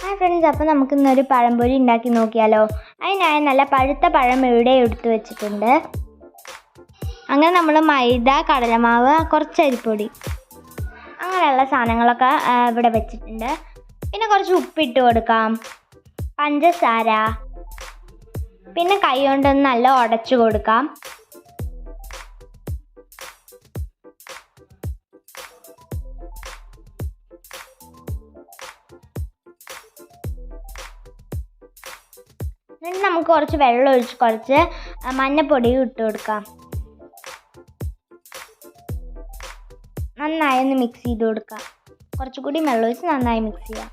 Hi friends അപ്പോൾ നമുക്ക് ഇന്നൊരു പഴംപൊരി ഉണ്ടാക്കി നോക്കിയാലോ? അതിനായി നല്ല പഴുത്ത പഴം ഇവിടെ എടുത്ത് വെച്ചിട്ടുണ്ട്. അങ്ങനെ നമ്മൾ മൈദ കടലമാവ് കുറച്ച് അരിപ്പൊടി അങ്ങനെയുള്ള സാധനങ്ങളൊക്കെ ഇവിടെ വെച്ചിട്ടുണ്ട്. പിന്നെ കുറച്ച് ഉപ്പിട്ട് കൊടുക്കാം. പഞ്ചസാര. പിന്നെ കൈ കൊണ്ടൊന്ന് നല്ല ഉടച്ചു കൊടുക്കാം. എന്നിട്ട് നമുക്ക് കുറച്ച് വെള്ളം ഒഴിച്ച് കുറച്ച് മഞ്ഞപ്പൊടിയും ഇട്ട് കൊടുക്കാം. നന്നായി ഒന്ന് മിക്സ് ചെയ്ത് കൊടുക്കാം. കുറച്ചുകൂടി വെള്ളം ഒഴിച്ച് നന്നായി മിക്സ് ചെയ്യാം.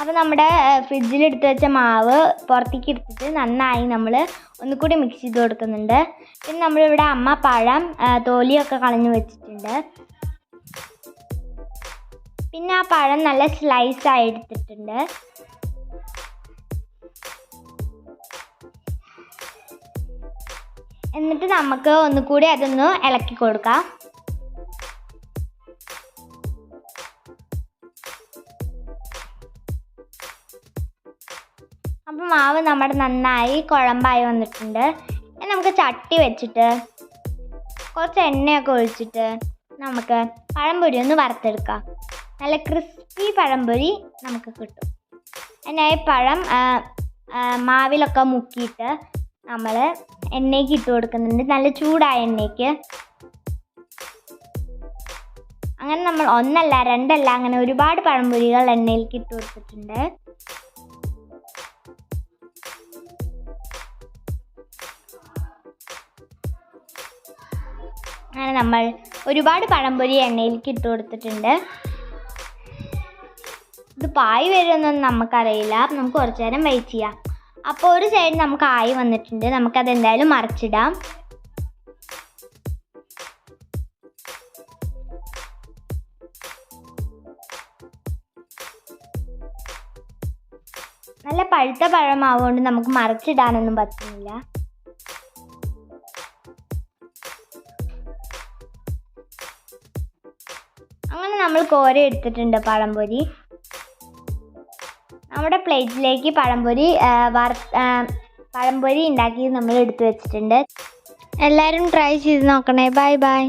അപ്പോൾ നമ്മുടെ ഫ്രിഡ്ജിൽ എടുത്ത് വെച്ച മാവ് പുറത്തേക്ക് എടുത്തിട്ട് നന്നായി നമ്മൾ ഒന്നുകൂടി മിക്സ് ചെയ്ത് കൊടുക്കുന്നുണ്ട്. പിന്നെ നമ്മളിവിടെ അമ്മ പഴം തോലിയൊക്കെ കളഞ്ഞു വെച്ചിട്ടുണ്ട്. പിന്നെ ആ പഴം നല്ല സ്ലൈസ് ആയി എടുത്തിട്ടുണ്ട്. എന്നിട്ട് നമുക്ക് ഒന്നുകൂടി അതൊന്ന് ഇളക്കി കൊടുക്കാം. അപ്പം മാവ് നമ്മുടെ നന്നായി കുഴമ്പായി വന്നിട്ടുണ്ട്. നമുക്ക് ചട്ടി വെച്ചിട്ട് കുറച്ച് എണ്ണയൊക്കെ ഒഴിച്ചിട്ട് നമുക്ക് പഴംപൊരി ഒന്ന് വറുത്തെടുക്കാം. നല്ല ക്രിസ്പി പഴംപൊരി നമുക്ക് കിട്ടും. അതിനായി പഴം മാവിലൊക്കെ മുക്കിയിട്ട് നമ്മൾ എണ്ണയ്ക്ക് ഇട്ട് കൊടുക്കുന്നുണ്ട്. നല്ല ചൂടായ എണ്ണയ്ക്ക്. അങ്ങനെ നമ്മൾ ഒന്നല്ല രണ്ടല്ല അങ്ങനെ ഒരുപാട് പഴംപൊരികൾ എണ്ണയിലേക്ക് ഇട്ട് കൊടുത്തിട്ടുണ്ട്. അങ്ങനെ നമ്മൾ ഒരുപാട് പഴംപൊരി എണ്ണയിലേക്ക് ഇട്ട് കൊടുത്തിട്ടുണ്ട്. ഇത് പായ് വരുമെന്നൊന്നും നമുക്കറിയില്ല. നമുക്ക് കുറച്ച് നേരം വെയിറ്റ് ചെയ്യാം. അപ്പോൾ ഒരു സൈഡ് നമുക്ക് ആയി വന്നിട്ടുണ്ട്. നമുക്കത് എന്തായാലും മറിച്ചിടാം. നല്ല പഴുത്ത പഴമാവുകൊണ്ട് നമുക്ക് മറിച്ചിടാനൊന്നും പറ്റുന്നില്ല. അങ്ങനെ നമ്മൾ കോര എടുത്തിട്ടുണ്ട് പഴംപൊരി. നമ്മുടെ പ്ലേറ്റിലേക്ക് പഴംപൊരി പഴംപൊരി ഉണ്ടാക്കി നമ്മൾ എടുത്തു വെച്ചിട്ടുണ്ട്. എല്ലാവരും ട്രൈ ചെയ്ത് നോക്കണേ. Bye bye